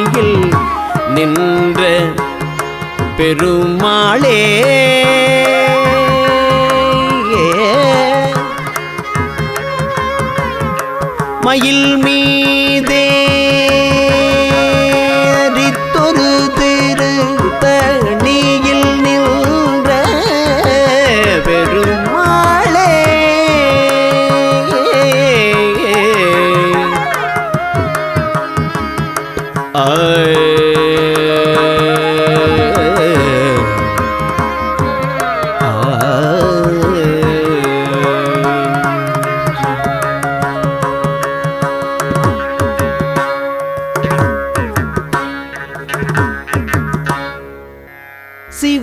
திருத்தணியில் நின்ற பெருமாளே. மயில் மீ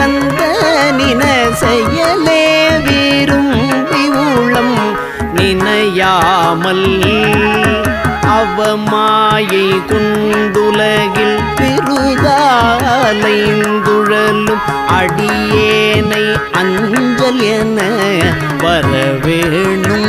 கந்தனின செயலே விரும்பி உளம் நினையாமல். அவமாயை கொண்டுலகில் பெருதாலைந்துழலும் அடியேனை அஞ்சல் என வரவேணும்.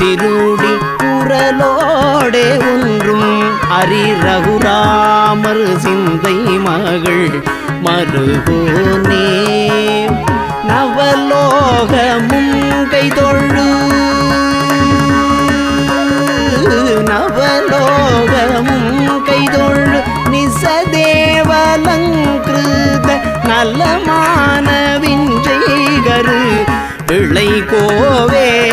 திருடி குரலோடே ஒன்றும் அரி ரகுராமர் சிந்தை மகள் மருகோனே. நவலோகமும் கைதொழு. நவலோகமும் கைதொழு. நிசதேவலங்கிருத நலமானவின் செய்கரு பிள்ளை கோவே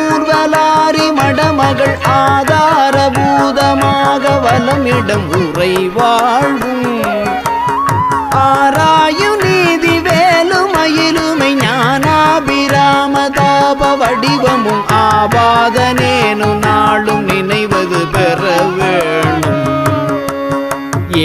மடமகள் ஆதார பூதமாக வலமிடம் உரை வாழ்வும். ஆராயு நீதி வேலுமயிலுமை ஞானாபிராமதாப வடிவமும் ஆபாதனேனு நாளும் நினைவு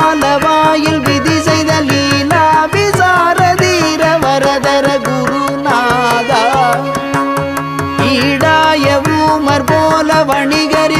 கால வாயில் விதி செய்த லீலா விசாரதீர வரதர குருநாதா. ஈடாய ஊமர் போல வணிகரி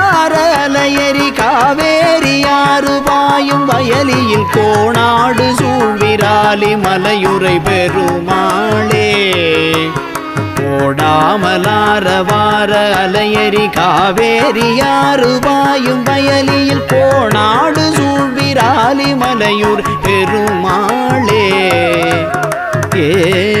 பாயும் வயலியில் கோணாடு சூழ்விராலி மலையுரை பெருமாளே. ஓடாமலாரவார அலையரி காவேரி யாரு பாயும் வயலியில் கோணாடு சூழ்விராலி மலையூர் பெருமாளே. ஏ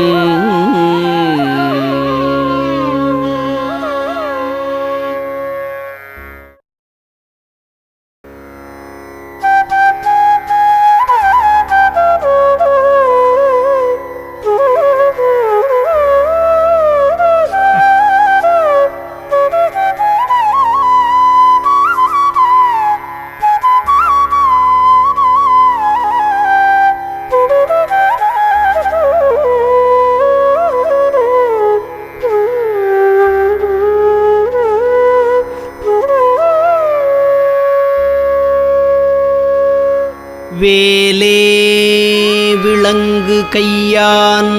கையான்.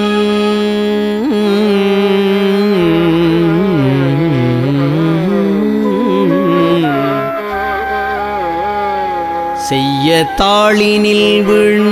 செய்ய தாளினில் விழுந்து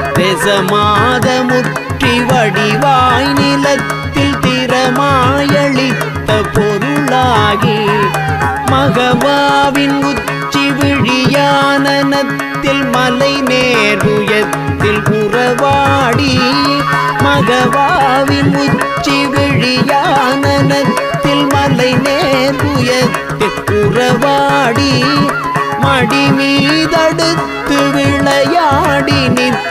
ரசமாத முற்றி வடிவாய் நிலத்தில் திறமாயளித்த பொருளாகி மகவாவின் உச்சி விழியானனத்தில் மலை நேருயத்தில் புறவாடி மகவாவின் உச்சி விழியானனத்தில் மலை நேருயத்தில் புறவாடி மடி மீதடுத்து விளையாடி நிற்க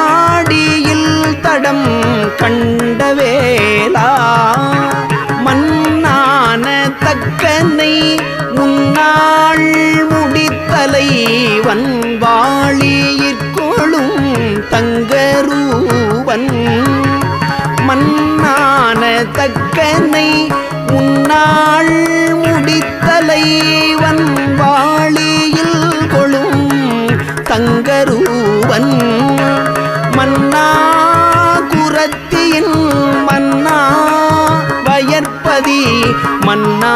தடம் கண்டவேலா மன்னான தக்கனை உன்னாள் முடித்தலை வன்வாளியிற்கொளும் தங்கரூவன். மன்னான தக்கனை உன்னாள் முடித்தலை வன்வாளியில் கொழும் தங்கரூவன். மன்னா மன்னா